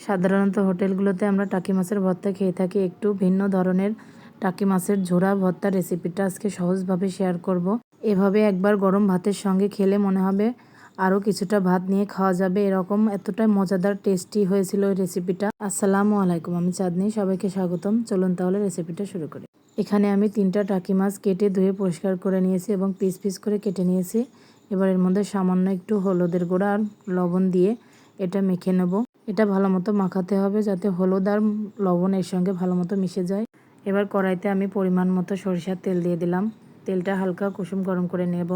সাধারণত হোটেলগুলোতে আমরা টাকি মাছের ভর্তা খেয়ে থাকি। একটু ভিন্ন ধরনের টাকি মাছের ঝোড়া ভর্তা রেসিপিটা আজকে সহজভাবে শেয়ার করব। এভাবে একবার গরম ভাতের সঙ্গে খেলে মনে হবে আরও কিছুটা ভাত নিয়ে খাওয়া যাবে। এরকম এতটাই মজাদার, টেস্টি হয়েছিল ওই রেসিপিটা। আসসালামু আলাইকুম, আমি চাঁদনি, সবাইকে স্বাগতম। চলুন তাহলে রেসিপিটা শুরু করি। এখানে আমি তিনটা টাকি মাছ কেটে ধুয়ে পরিষ্কার করে নিয়েছি এবং পিস পিস করে কেটে নিয়েছি। এবার এর মধ্যে সামান্য একটু হলুদের গুঁড়া আর লবণ দিয়ে এটা মেখে নেব। এটা ভালো মতো মাখাতে হবে যাতে হলুদ আর লবণ এর সঙ্গে ভালো মতো মিশে যায়। এবার কড়াইতে আমি পরিমাণ মতো সরিষার তেল দিয়ে দিলাম। তেলটা হালকা কুসুম গরম করে নেব।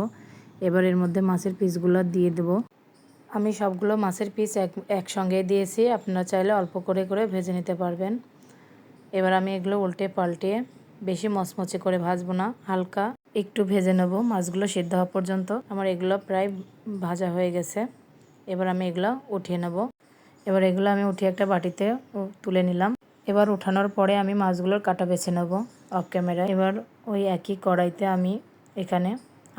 এবার এর মধ্যে মাছের পিসগুলো দিয়ে দেব। আমি সবগুলো মাছের পিস এক, একসঙ্গে দিয়েছি। আপনারা চাইলে অল্প করে করে ভেজে নিতে পারবেন। এবার আমি এগুলো উল্টে পাল্টে বেশি মচমচে করে ভাজবো না। হালকা একটু ভেজে নেব। মাছগুলো সিদ্ধ হওয়া পর্যন্ত। আমার এগুলো প্রায় ভাজা হয়ে গেছে। এবার আমি এগুলো উঠিয়ে নেব। এবার এগুলো আমি উঠিয়ে একটা বাটিতে তুলে নিলাম। এবার উঠানোর পরে আমি মাছগুলোর কাটা বেছে নেব অফ ক্যামেরা এবার ওই একই কড়াইতে আমি এখানে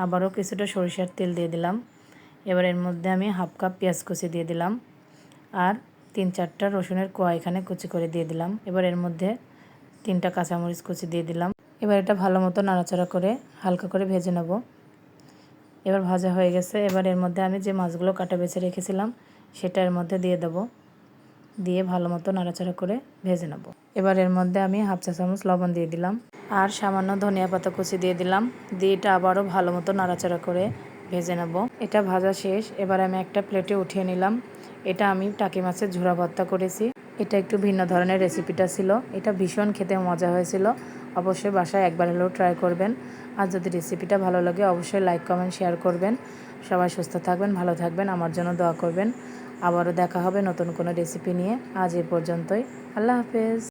আবারও কিছুটা সরিষার তেল দিয়ে দিলাম। এবার এর মধ্যে আমি হাফ কাপ পেঁয়াজ কুচি দিয়ে দিলাম আর তিন চারটা রসুনের কোয়া এখানে কুচি করে দিয়ে দিলাম। এবার এর মধ্যে তিনটা কাঁচামরিচ কুচি দিয়ে দিলাম। এবার এটা ভালো মতো নাড়াচাড়া করে হালকা করে ভেজে নেব। এবার ভাজা হয়ে গেছে। এবার এর মধ্যে আমি যে মাছগুলো কাটা বেছে রেখেছিলাম সেটা এর মধ্যে দিয়ে দেবো। দিয়ে ভালো মতো নাড়াচাড়া করে ভেজে নেব। এবার এর মধ্যে আমি হাফ চা চামচ লবণ দিয়ে দিলাম আর সামান্য ধনিয়া পাতা কুচি দিয়ে দিলাম। দিয়ে এটা আবারও ভালো মতো নাড়াচাড়া করে ভেজে নেব। এটা ভাজা শেষ। এবার আমি একটা প্লেটে উঠিয়ে নিলাম। এটা আমি টাকি মাছের ঝোড়া ভর্তা করেছি। এটা একটু ভিন্ন ধরনের রেসিপিটা ছিল। এটা ভীষণ খেতে মজা হয়েছিল। অবশ্যই বাসায় একবার হলেও ট্রাই করবেন। আর যদি রেসিপিটা ভালো লাগে, অবশ্যই লাইক কমেন্ট শেয়ার করবেন। সবাই সুস্থ থাকবেন, ভালো থাকবেন, আমার জন্য দোয়া করবেন। আবারও দেখা হবে নতুন কোনো রেসিপি নিয়ে। আজ এ পর্যন্তই। আল্লাহ হাফেজ।